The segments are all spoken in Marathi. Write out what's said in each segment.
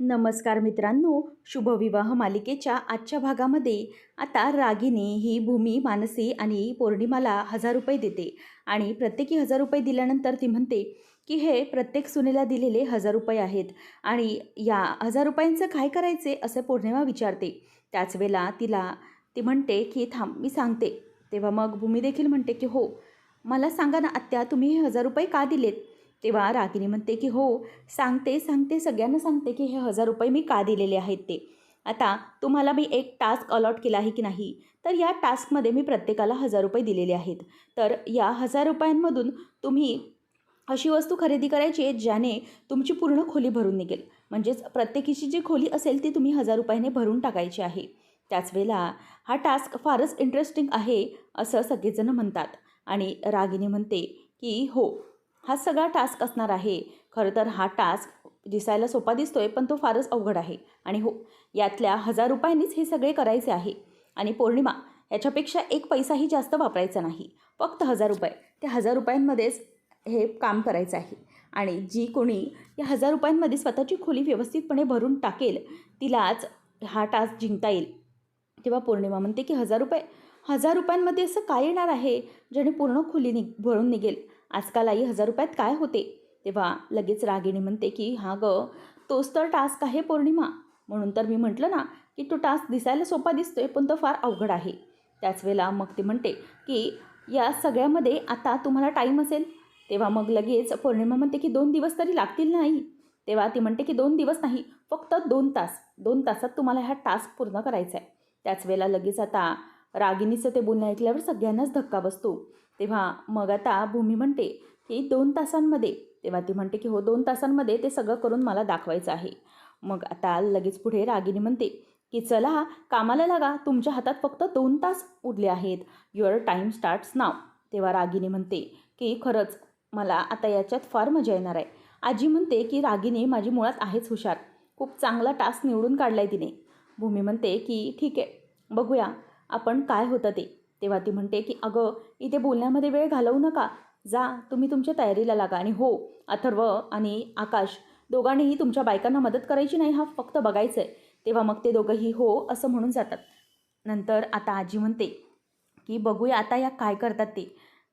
नमस्कार मित्रांनो शुभविवाह मालिकेच्या आजच्या भागामध्ये. आता रागिनी ही भूमी मानसी आणि पौर्णिमाला हजार रुपये देते आणि प्रत्येकी हजार रुपये दिल्यानंतर ती म्हणते की हे प्रत्येक सुनेला दिलेले हजार रुपये आहेत आणि या हजार रुपयांचं काय करायचे? असे पौर्णिमा विचारते. त्याच वेळेला तिला ती म्हणते की थांब मी सांगते. तेव्हा मग भूमी देखील म्हणते की हो मला सांगा ना आत्या तुम्ही हे हजार रुपये का दिलेत? तेव्हा रागिनी म्हणते की हो सांगते सांगते सगळ्यांना सांगते की हे हजार रुपये मी का दिलेले आहेत ते? आता तुम्हाला मी एक टास्क अलॉट केला आहे की नाही? तर या टास्कमध्ये मी प्रत्येकाला हजार रुपये दिलेले आहेत. तर या हजार रुपयांमधून तुम्ही अशी वस्तू खरेदी करायची आहे ज्याने तुमची पूर्ण खोली भरून निघेल. म्हणजेच प्रत्येकीची जी खोली असेल ती तुम्ही हजार रुपयाने भरून टाकायची आहे. त्याच वेळेला हा टास्क फारच इंटरेस्टिंग आहे असं सगळेजण म्हणतात. आणि रागिनी म्हणते की हो हा सगळा टास्क असणार आहे. खरं तर हा टास्क दिसायला सोपा दिसतोय पण तो फारच अवघड आहे. आणि हो यातल्या हजार रुपयांनीच हे सगळे करायचे आहे. आणि पौर्णिमा याच्यापेक्षा एक पैसाही जास्त वापरायचा नाही. फक्त हजार रुपये. त्या हजार रुपयांमध्येच हे काम करायचं आहे. आणि जी कोणी या हजार रुपयांमध्ये स्वतःची खोली व्यवस्थितपणे भरून टाकेल तिलाच हा टास्क जिंकता येईल. तेव्हा पौर्णिमा म्हणते की हजार रुपये हजार रुपयांमध्ये असं काय येणार आहे ज्याने पूर्ण खोली निघ भरून निघेल? आजकाल आई हजार रुपयात काय होते? तेव्हा लगेच रागिणी म्हणते की हा गं तोच तर टास्क आहे पौर्णिमा. म्हणून तर मी म्हटलं ना की तो टास्क दिसायला सोपा दिसतोय पण तो फार अवघड आहे. त्याच वेळेला मग ती म्हणते की या सगळ्यामध्ये आता तुम्हाला टाईम असेल. तेव्हा मग लगेच पौर्णिमा म्हणते की दोन दिवस तरी लागतील नाही तेव्हा ती म्हणते की दोन दिवस नाही फक्त दोन तास दोन तासात तुम्हाला हा टास्क पूर्ण करायचा आहे त्याच वेळेला लगेच आता रागिनीचं ते बोलणं ऐकल्यावर सगळ्यांनाच धक्का बसतो. तेव्हा मग आता भूमी म्हणते की दोन तासांमध्ये तेव्हा ती म्हणते की हो दोन तासांमध्ये ते सगळं करून मला दाखवायचं आहे. मग आता लगेच पुढे रागिनी म्हणते की चला कामाला लागा तुमच्या हातात फक्त दोन तास उरले आहेत. युअर टाईम स्टार्ट्स नाव तेव्हा रागिनी म्हणते की खरंच मला आता याच्यात फार मजा येणार आहे. आजी म्हणते की रागिनी माझी मुळात आहेच हुशार. खूप चांगला टास्क निवडून काढला आहे तिने. भूमी म्हणते की ठीक आहे बघूया आपण काय होतं ते. तेव्हा ती म्हणते की अगं इथे बोलण्यामध्ये वेळ घालवू नका. जा तुम्ही तुमच्या तयारीला लागा. आणि हो अथर्व आणि आकाश दोघांनीही तुमच्या बायकांना मदत करायची नाही हा फक्त बघायचं आहे तेव्हा मग ते दोघंही हो असं म्हणून जातात. नंतर आता आजी म्हणते की बघूया आता या काय करतात ते.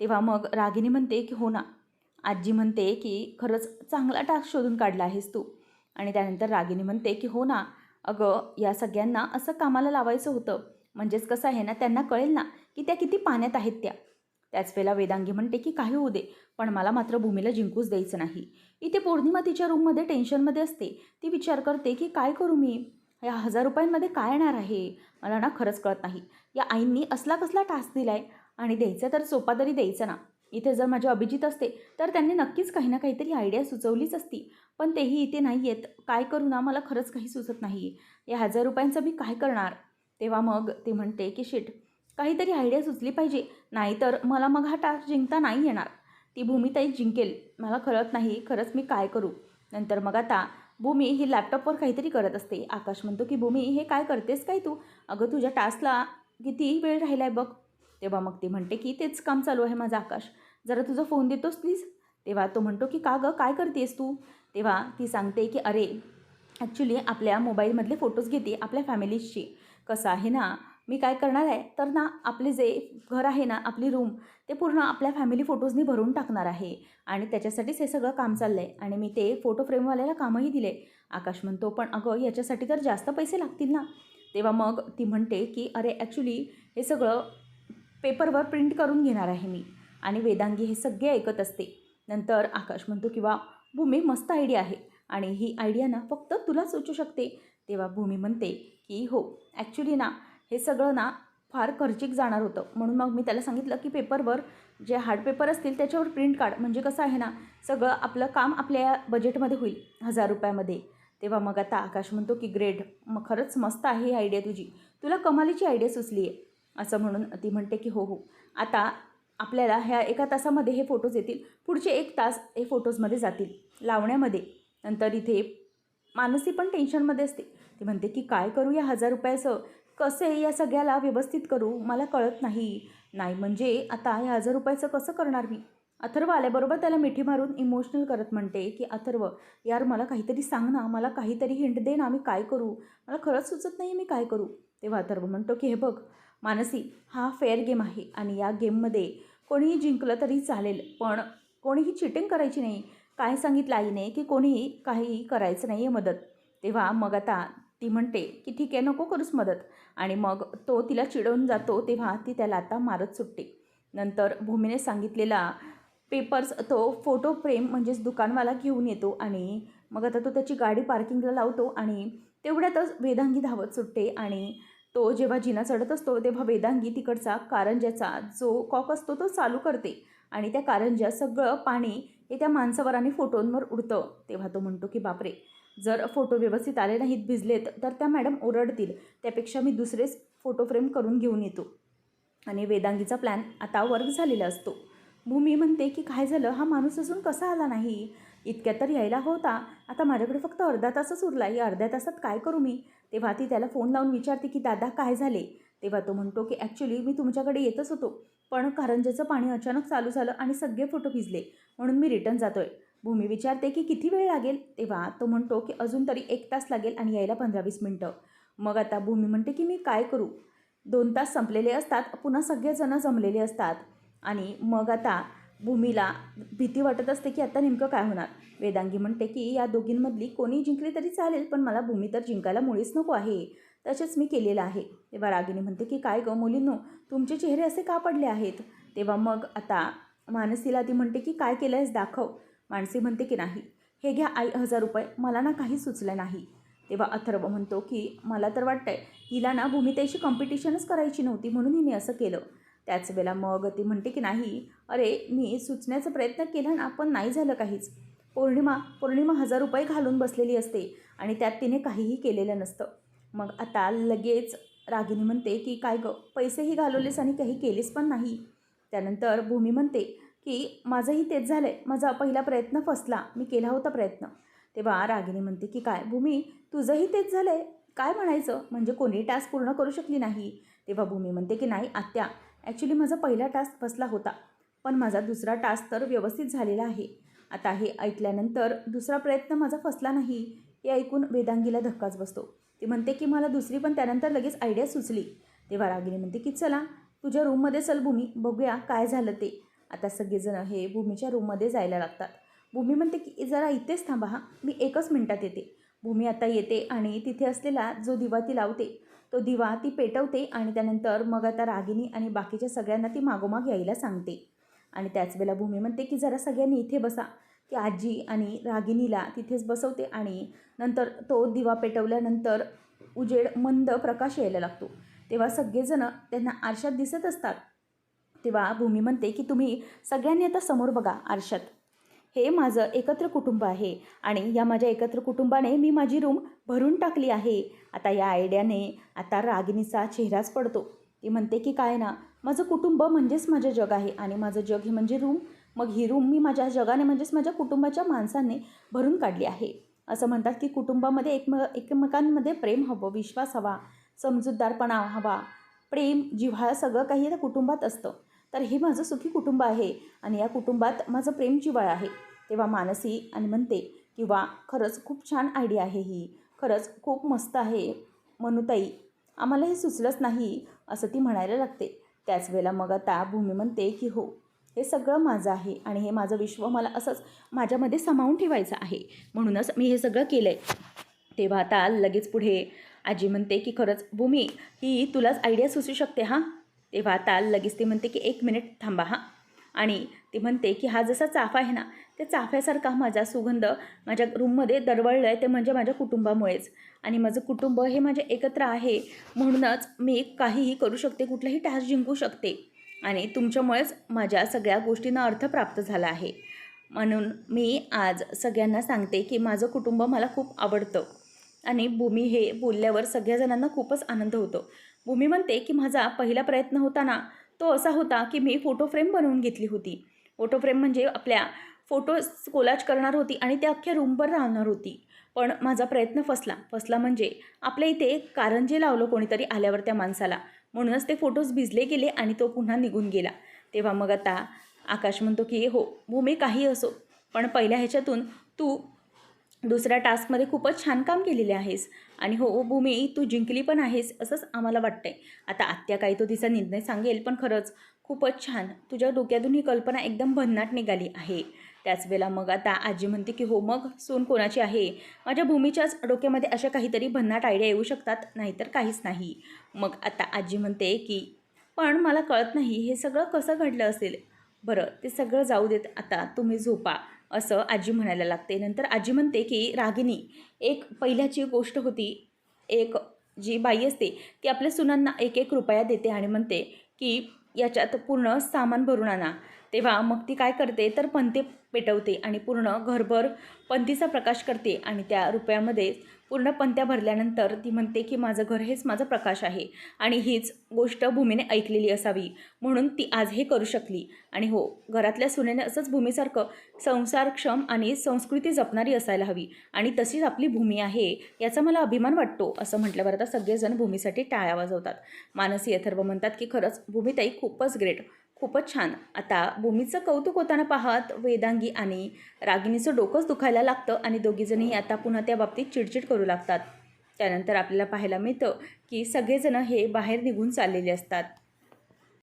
तेव्हा मग रागिनी म्हणते की हो ना. आजी म्हणते की खरंच चांगला टास्क शोधून काढला आहेस तू. आणि त्यानंतर रागिनी म्हणते की हो ना. अगं या सगळ्यांना असं कामाला लावायचं होतं. म्हणजेच कसं आहे ना त्यांना कळेल ना. की त्या किती पाण्यात आहेत त्या. त्याच वेळेला वेदांगी म्हणते की काही होऊ दे पण मला मात्र भूमीला जिंकूच द्यायचं नाही. इथे पौर्णिमा तिच्या रूममध्ये टेन्शनमध्ये असते. ती विचार करते की काय करू मी? या हजार रुपयांमध्ये काय येणार आहे? मला ना खरंच कळत नाही. या आईंनी असला कसला टास्क दिला आहे आणि द्यायचा तर सोपा तरी द्यायचा ना. इथे जर माझे अभिजित असते तर त्यांनी नक्कीच काही ना काहीतरी आयडिया सुचवलीच असती. पण तेही इथे नाही आहेत काय करू ना मला खरंच काही सुचत नाही. या हजार रुपयांचं मी काय करणार? तेव्हा मग ते म्हणते की शिट काहीतरी आयडिया सुचली पाहिजे. नाहीतर मला मग हा टास्क जिंकता नाही येणार. ती भूमीताई जिंकेल. मला कळत नाही खरंच मी काय करू? नंतर मग आता भूमी ही लॅपटॉपवर काहीतरी करत असते. आकाश म्हणतो की भूमी हे काय करतेस काय तू? अगं तुझ्या टास्कला किती वेळ राहिला आहे बघ. तेव्हा मग ती म्हणते की तेच काम चालू आहे माझं आकाश. जरा तुझा फोन देतोस प्लीज तेव्हा तो म्हणतो की का गं? काय करतेस तू? तेव्हा ती सांगते की अरे ॲक्च्युली आपल्या मोबाईलमधले फोटोज घेते आपल्या फॅमिलीजची कसं आहे ना मी काय करणार आहे? तर ना आपले जे घर आहे ना आपली रूम ते पूर्ण आपल्या फॅमिली फोटोजनी भरून टाकणार आहे. आणि त्याच्यासाठीच हे सगळं काम चाललं आहे आणि मी ते फोटो फ्रेमवाल्याला कामही दिले. आकाश म्हणतो पण अगं याच्यासाठी तर जास्त पैसे लागतील ना. तेव्हा मग ती म्हणते की अरे ॲक्च्युली हे सगळं पेपरवर प्रिंट करून घेणार आहे मी. आणि वेदांगी हे सगळे ऐकत असते. नंतर आकाश म्हणतो की वा भूमी मस्त आयडिया आहे. आणि ही आयडिया ना फक्त तुला सुचू शकते. तेव्हा भूमी म्हणते की हो ॲक्च्युली ना हे सगळं ना फार खर्चिक जाणार होतं. म्हणून मग मी त्याला सांगितलं की पेपरवर जे हार्ड पेपर असतील त्याच्यावर प्रिंट काढ. म्हणजे कसं आहे ना सगळं आपलं काम आपल्या बजेटमध्ये होईल हजार रुपयामध्ये. तेव्हा मग आता आकाश म्हणतो की ग्रेड मग खरंच मस्त आहे ही आयडिया तुझी. तुला कमालीची आयडिया सुचली आहे. असं म्हणून ती म्हणते की हो हो. आता आपल्याला ह्या एका तासामध्ये हे फोटोज येतील. पुढचे एक तास हे फोटोजमध्ये जातील लावण्यामध्ये. नंतर इथे मानसी पण टेन्शनमध्ये असते. ती म्हणते की काय करू या हजार रुपयाचं? कसं आहे या सगळ्याला व्यवस्थित करू मला कळत नाही. नाही म्हणजे आता या हजार रुपयाचं कसं करणार मी? अथर्व आल्याबरोबर त्याला मिठी मारून इमोशनल करत म्हणते की अथर्व यार मला काहीतरी सांग ना मला काहीतरी हिंट दे ना मी काय करू? मला खरंच सुचत नाही मी काय करू. तेव्हा अथर्व म्हणतो की हे बघ मानसी हा फेअर गेम आहे आणि या गेममध्ये कोणीही जिंकलं तरी चालेल पण कोणीही चिटिंग करायची नाही. काय सांगितलं आईने की कोणीही काही करायचं नाही आहे मदत? तेव्हा मग आता ती म्हणते की ठीक आहे नको करूस मदत. आणि मग तो तिला चिडवून जातो तेव्हा ती त्याला आता मारत सुटते. नंतर भूमीने सांगितलेला पेपर्स तो फोटो फ्रेम म्हणजेच दुकानवाला घेऊन येतो आणि मग आता तो त्याची गाडी पार्किंगला लावतो आणि तेवढ्यातच वेदांगी धावत सुटते आणि तो जेव्हा जिना चढत असतो तेव्हा वेदांगी तिकडचा कारंज्याचा जो कॉक असतो तो चालू करते आणि त्या कारंज्या सगळं पाणी हे त्या माणसावर आणि फोटोंवर उडतं. तेव्हा तो म्हणतो की बापरे जर फोटो व्यवस्थित आले नाहीत भिजलेत तर त्या मॅडम ओरडतील. त्यापेक्षा मी दुसरेच फोटो फ्रेम करून घेऊन येतो. आणि वेदांगीचा प्लॅन आता वर्क झालेला असतो. भूमी म्हणते की काय झालं? हा माणूस अजून कसा आला नाही? इतक्यात तर यायला होता. आता माझ्याकडे फक्त अर्धा तासच उरला. या अर्ध्या तासात काय करू मी? तेव्हा ती त्याला फोन लावून विचारते की दादा काय झाले? तेव्हा तो म्हणतो की ॲक्च्युली मी तुमच्याकडे येतच होतो. पण कारंजाचं पाणी अचानक चालू झालं आणि सगळे फोटो भिजले. म्हणून मी रिटर्न जातोय. भूमी विचारते की किती वेळ लागेल? तेव्हा तो म्हणतो की अजून तरी एक तास लागेल आणि यायला पंधरा वीस मिनटं. मग आता भूमी म्हणते की मी काय करू? दोन तास संपलेले असतात पुन्हा सगळेजणं जमलेले असतात. आणि मग आता भूमीला भीती वाटत असते की आता नेमकं काय होणार? वेदांगी म्हणते की या दोघींमधली कोणी जिंकली तरी चालेल पण मला भूमी तर जिंकायला मुळीच नको आहे. तसेच मी केलेलं आहे. तेव्हा रागिनी म्हणते की काय गं मुलींनो तुमचे चेहरे असे का पडले आहेत? तेव्हा मग आता मानसीला ती म्हणते की काय केलं आहेस दाखव. माणसे म्हणते की नाही हे घ्या आई हजार रुपये मला ना काही सुचलं नाही. तेव्हा अथर्व म्हणतो की मला तर वाटतंय हिला ना भूमितेशी कॉम्पिटिशनच करायची नव्हती म्हणून हिने असं केलं. त्याच वेळेला मग ती म्हणते की नाही अरे मी सुचण्याचा प्रयत्न केला ना पण नाही झालं काहीच. पौर्णिमा पौर्णिमा हजार रुपये घालून बसलेली असते आणि त्यात तिने काहीही केलेलं नसतं. मग आता लगेच रागिनी म्हणते की काय गं पैसेही घालवलेस आणि काही केलेस पण नाही. त्यानंतर भूमी म्हणते की माझंही तेच झालं आहे माझा पहिला प्रयत्न फसला. मी केला होता प्रयत्न. तेव्हा रागिनी म्हणते की काय भूमी तुझंही तेच झालं आहे काय म्हणायचं? म्हणजे कोणी टास्क पूर्ण करू शकली नाही. तेव्हा भूमी म्हणते की नाही आत्या. ॲक्च्युली माझा पहिला टास्क फसला होता. पण माझा दुसरा टास्क तर व्यवस्थित झालेला आहे. आता हे ऐकल्यानंतर दुसरा प्रयत्न माझा फसला नाही. हे ऐकून वेदांगीला धक्काच बसतो. ती म्हणते की मला दुसरी पण त्यानंतर लगेच आयडिया सुचली. तेव्हा रागिनी म्हणते की चला तुझ्या रूममध्ये चल भूमी. बघूया काय झालं ते. आता सगळेजण हे भूमीच्या रूममध्ये जायला लागतात. भूमी म्हणते की जरा इथेच थांबा हा मी एकच मिनटात येते. भूमी आता येते आणि तिथे असलेला जो दिवा ती लावते तो दिवा ती पेटवते आणि त्यानंतर मग आता रागिनी आणि बाकीच्या सगळ्यांना ती मागोमाग यायला सांगते. आणि त्याच वेळेला भूमी म्हणते की जरा सगळ्यांनी इथे बसा. की आजी आणि रागिनीला तिथेच बसवते आणि नंतर तो दिवा पेटवल्यानंतर उजेड मंद प्रकाश यायला लागतो. तेव्हा सगळेजणं त्यांना आरशात दिसत असतात. तेव्हा भूमी म्हणते की तुम्ही सगळ्यांनी आता समोर बघा आरशात. हे माझं एकत्र कुटुंब आहे आणि या माझ्या एकत्र कुटुंबाने मी माझी रूम भरून टाकली आहे. आता या आयडियाने आता रागिनीचा चेहराच पडतो. ती म्हणते की काय ना माझं कुटुंब म्हणजेच माझं जग आहे आणि माझं जग हे म्हणजे रूम. मग ही रूम मी माझ्या जगाने म्हणजेच माझ्या कुटुंबाच्या माणसांनी भरून काढली आहे. असं म्हणतात की कुटुंबामध्ये एकम एकमेकांमध्ये प्रेम हवं विश्वास हवा समजूतदारपणा हवा प्रेम जिव्हाळा सगळं काही त्या कुटुंबात असतं. तर हे माझं सुखी कुटुंब आहे आणि या कुटुंबात माझं प्रेम जिवाळ आहे. तेव्हा मानसी आणि म्हणते किंवा खरंच खूप छान आयडिया आहे ही. खरंच खूप मस्त आहे. मनुताई आम्हाला हे सुचलंच नाही असं ती म्हणायला लागते. त्याच वेळेला मग आता भूमी म्हणते की हो हे सगळं माझं आहे आणि हे माझं विश्व मला असंच माझ्यामध्ये सामावून ठेवायचं आहे. म्हणूनच मी हे सगळं केलं आहे तेव्हा आता लगेच पुढे आजी म्हणते की खरंच भूमी ही तुलाच आयडिया सुचू शकते हां? तेव्हा ताल लगेच ती म्हणते की एक मिनिट थांबा हां. आणि ती म्हणते की हा जसा चाफा आहे ना त्या चाफ्यासारखा माझा सुगंध माझ्या रूममध्ये दरवळलं आहे ते म्हणजे माझ्या कुटुंबामुळेच. आणि माझं कुटुंब हे माझे एकत्र आहे म्हणूनच मी काहीही करू शकते कुठलाही टास्क जिंकू शकते. आणि तुमच्यामुळेच माझ्या सगळ्या गोष्टींना अर्थ प्राप्त झाला आहे. म्हणून मी आज सगळ्यांना सांगते की माझं कुटुंब मला खूप आवडतं. आणि भूमी हे बोलल्यावर सगळ्या जणांना खूपच आनंद होतो. भूमी म्हणते की माझा पहिला प्रयत्न होता ना तो असा होता की मी फोटो फ्रेम बनवून घेतली होती. फोटो फ्रेम म्हणजे आपल्या फोटो कोलाज करणार होती आणि त्या अख्ख्या रूमवर राहणार होती. पण माझा प्रयत्न फसला. फसला म्हणजे आपल्या इथे कारंजे लावलं कोणीतरी आल्यावर त्या माणसाला. म्हणूनच ते फोटोज भिजले गेले आणि तो पुन्हा निघून गेला. तेव्हा मग आता आकाश म्हणतो की हो भूमी काही असो पण पहिल्या ह्याच्यातून तू दुसऱ्या टास्कमध्ये खूपच छान काम केलेले आहेस. आणि हो भूमी तू जिंकली पण आहेस असंच आम्हाला वाटतंय. आता आत्या काही तो तिचा निर्णय सांगेल पण खरंच खूपच छान. तुझ्या डोक्यातून ही कल्पना एकदम भन्नाट निघाली आहे. त्याच वेळेला मग आता आजी म्हणते की हो मग सून कोणाची आहे? माझ्या भूमीच्याच डोक्यामध्ये अशा काहीतरी भन्नाट आयडिया येऊ शकतात नाहीतर काहीच नाही. मग आता आजी म्हणते की पण मला कळत नाही हे सगळं कसं घडलं असेल? बरं ते सगळं जाऊ देत आता तुम्ही झोपा. असं आजी म्हणायला लागते. नंतर आजी म्हणते की रागिनी एक पहिल्याची गोष्ट होती. एक जी बाई असते ती आपल्या सुनांना एक एक रुपया देते आणि म्हणते की याच्यात पूर्ण सामान भरून आणा. तेव्हा मग ती काय करते तर पंते पेटवते आणि पूर्ण घरभर पंतीचा प्रकाश करते आणि त्या रुपयामध्ये पूर्ण पंत्या भरल्यानंतर ती म्हणते की माझं घर हेच माझा प्रकाश आहे आणि हीच गोष्ट भूमीने ऐकलेली असावी. म्हणून ती आज हे करू शकली. आणि हो घरातल्या सुनेने असंच भूमीसारखं संसारक्षम आणि संस्कृती जपणारी असायला हवी. आणि तशीच आपली भूमी आहे याचा मला अभिमान वाटतो असं म्हटल्यावर आता सगळेजण भूमीसाठी टाळ्या वाजवतात. मानसी अथर्व म्हणतात की खरंच भूमीताई खूपच ग्रेट खूपच छान. आता भूमीचं कौतुक होताना पाहत वेदांगी आणि रागिणीचं डोकंच दुखायला लागतं आणि दोघीजणही आता पुन्हा त्या बाबतीत चिडचिड करू लागतात. त्यानंतर आपल्याला पाहायला मिळतं की सगळेजण हे बाहेर निघून चाललेले असतात.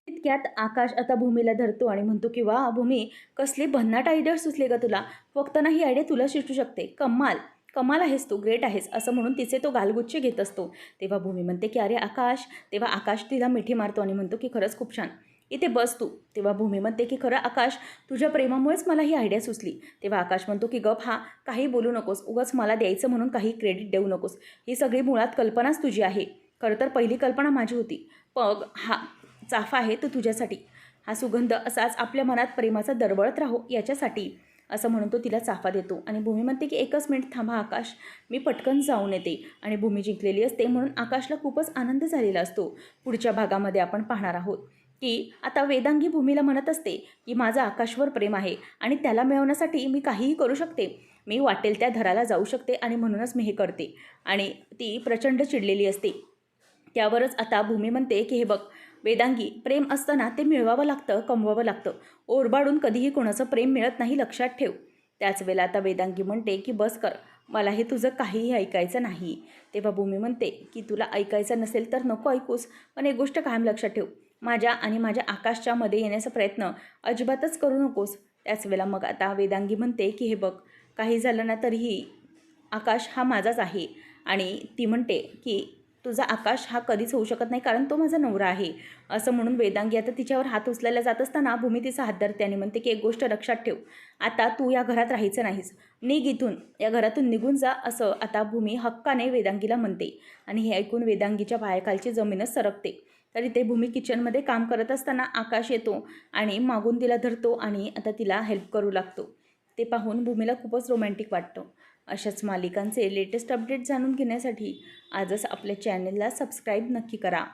इतक्यात आकाश आता भूमीला धरतो आणि म्हणतो की वा भूमी कसली भन्नाट आयडिया सुचले का तुला. फक्त ना ही आयडिया तुला सुचू शकते. कमाल. कमाल आहेस तू. ग्रेट आहेस. असं म्हणून तिचे तो गालगुच्छ घेत असतो. तेव्हा भूमी म्हणते की अरे आकाश. तेव्हा आकाश तिला मिठी मारतो आणि म्हणतो की खरंच खूप छान. इथे बस तू. तेव्हा भूमी म्हणते की खरं आकाश तुझ्या प्रेमामुळेच मला ही आयडिया सुचली. तेव्हा आकाश म्हणतो की गप हा काही बोलू नकोस. उगाच मला द्यायचं म्हणून काही क्रेडिट देऊ नकोस. ही सगळी मुळात कल्पनाच तुझी आहे. खरं तर पहिली कल्पना माझी होती. पग हा चाफा आहे तो तुझ्यासाठी. हा सुगंध असाच आपल्या मनात प्रेमाचा दरवळत राहो याच्यासाठी. असं म्हणून तो तिला चाफा देतो. आणि भूमी म्हणते की एकच मिनिट थांबा आकाश. मी पटकन जाऊन येते. आणि भूमी जिंकलेली असते म्हणून आकाशला खूपच आनंद झालेला असतो. पुढच्या भागामध्ये आपण पाहणार आहोत. की आता वेदांगी भूमीला म्हणत असते की माझं आकाशवर प्रेम आहे आणि त्याला मिळवण्यासाठी मी काहीही करू शकते. मी वाटेल त्या धराला जाऊ शकते आणि म्हणूनच मी हे करते. आणि ती प्रचंड चिडलेली असते. त्यावरच आता भूमी म्हणते की हे बघ वेदांगी प्रेम असताना ते मिळवावं लागतं कमवावं लागतं. ओरबाडून कधीही कोणाचं प्रेम मिळत नाही लक्षात ठेव. त्याच वेळेला आता वेदांगी म्हणते की बस कर मला हे तुझं काहीही ऐकायचं नाही. तेव्हा भूमी म्हणते की तुला ऐकायचं नसेल तर नको ऐकूस पण एक गोष्ट कायम लक्षात ठेव. माझ्या आणि माझ्या आकाशच्या मध्ये येण्याचा प्रयत्न अजिबातच करू नकोस. त्याच वेळेला मग आता वेदांगी म्हणते की हे बघ काही झालं ना तरीही आकाश हा माझाच आहे. आणि ती म्हणते की तुझा आकाश हा कधीच होऊ शकत नाही कारण तो माझा नवरा आहे. असं म्हणून वेदांगी आता तिच्यावर हात उचलायला जात असताना भूमी तिचा हात धरते आणि म्हणते की एक गोष्ट लक्षात ठेव. आता तू या घरात राहायचं नाहीस. निघ इथून. या घरातून निघून जा. असं आता भूमी हक्काने वेदांगीला म्हणते आणि हे ऐकून वेदांगीच्या पायाखालची जमीनच सरकते. तरी ते भूमी किचनमध्ये काम करत असताना आकाश येतो आणि मागून तिला धरतो आणि आता तिला हेल्प करू लागतो. ते पाहून भूमीला खूपच रोमॅन्टिक वाटतं. अशाच मालिकांचे लेटेस्ट अपडेट जाणून घेण्यासाठी आजच आपल्या चॅनलला सबस्क्राईब नक्की करा.